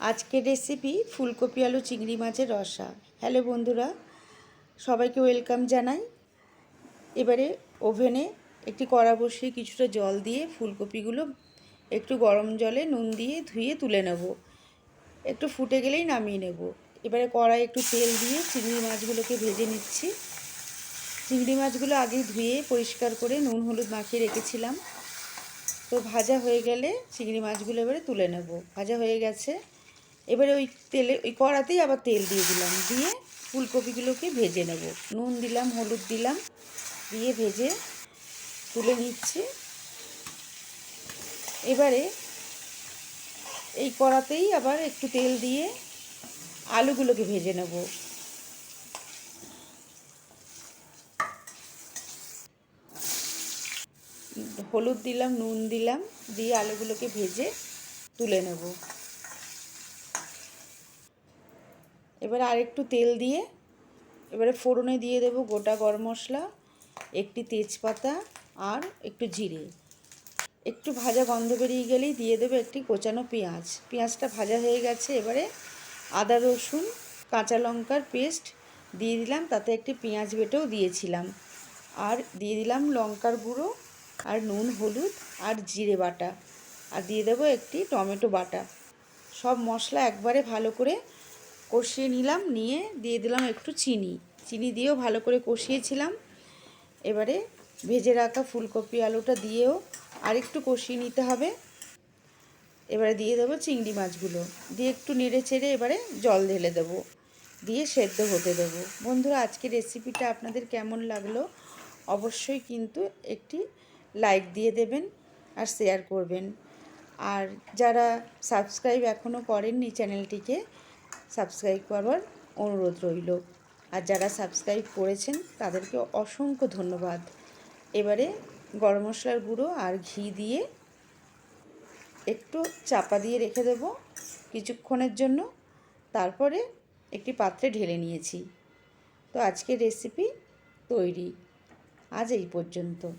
আজকের রেসিপি ফুলকপি আলু চিংড়ি মাছের রসা। হ্যালো বন্ধুরা, সবাইকে ওয়েলকাম জানাই। এবারে ওভেনে একটি কড়া বসিয়ে কিছুটা জল দিয়ে ফুলকপিগুলো একটু গরম জলে নুন দিয়ে ধুয়ে তুলে নেব। একটু ফুটে গেলেই নামিয়ে নেব। এবারে কড়াই একটু তেল দিয়ে চিংড়ি মাছগুলোকে ভেজে নিচ্ছি। চিংড়ি মাছগুলো আগে ধুয়ে পরিষ্কার করে নুন হলুদ মাখিয়ে রেখেছিলাম। তো ভাজা হয়ে গেলে চিংড়ি মাছগুলো এবারে তুলে নেব। ভাজা হয়ে গেছে। এবারে ওই তেলে, ওই কড়াতেই আবার তেল দিয়ে দিলাম। দিয়ে ফুলকপিগুলোকে ভেজে নেব। নুন দিলাম, হলুদ দিলাম, দিয়ে ভেজে তুলে নিচ্ছি। এবারে এই কড়াতেই আবার একটু তেল দিয়ে আলুগুলোকে ভেজে নেব। হলুদ দিলাম, নুন দিলাম, দিয়ে আলুগুলোকে ভেজে তুলে নেব। এবারে আরেকটু তেল দিয়ে, এবারে ফোড়নে দিয়ে দেব গোটা গরম মশলা, একটি তেজপাতা আর একটু জিরে। একটু ভাজা গন্ধ বেরিয়ে গেলেই দিয়ে দেবো একটি কোচানো পেঁয়াজ। পেঁয়াজটা ভাজা হয়ে গেছে, এবারে আদা, রসুন, কাঁচা লঙ্কার পেস্ট দিয়ে দিলাম, তাতে একটি পেঁয়াজ বেটেও দিয়েছিলাম। আর দিয়ে দিলাম লঙ্কার গুঁড়ো, আর নুন, হলুদ, আর জিরে বাটা। আর দিয়ে দেবো একটি টমেটো বাটা। সব মশলা একবারে ভালো করে কষিয়ে নিলাম, নিয়ে দিয়ে দিলাম একটু চিনি। চিনি দিয়েও ভালো করে কষিয়েছিলাম। এবারে ভেজে রাখা ফুলকপি আলুটা দিয়েও আরেকটু কষিয়ে নিতে হবে। এবারে দিয়ে দেবো চিংড়ি মাছগুলো। দিয়ে একটু নেড়ে চেড়ে এবারে জল ঢেলে দেবো। দিয়ে সেদ্ধ হতে দেবো। বন্ধুরা, আজকের রেসিপিটা আপনাদের কেমন লাগল অবশ্যই কিন্তু একটি লাইক দিয়ে দেবেন আর শেয়ার করবেন। আর যারা সাবস্ক্রাইব এখনও করেননি চ্যানেলটিকে সাবস্ক্রাইব করবার অনুরোধ রইল। আর যারা সাবস্ক্রাইব করেছেন, তাদেরকে অসংখ্য ধন্যবাদ। এবারে গরম মশলার গুঁড়ো আর ঘি দিয়ে একটু চাপা দিয়ে রেখে দেব কিছুক্ষণের জন্য। তারপরে একটি পাত্রে ঢেলে নিয়েছি। তো আজকের রেসিপি তৈরি। আজ এই পর্যন্ত।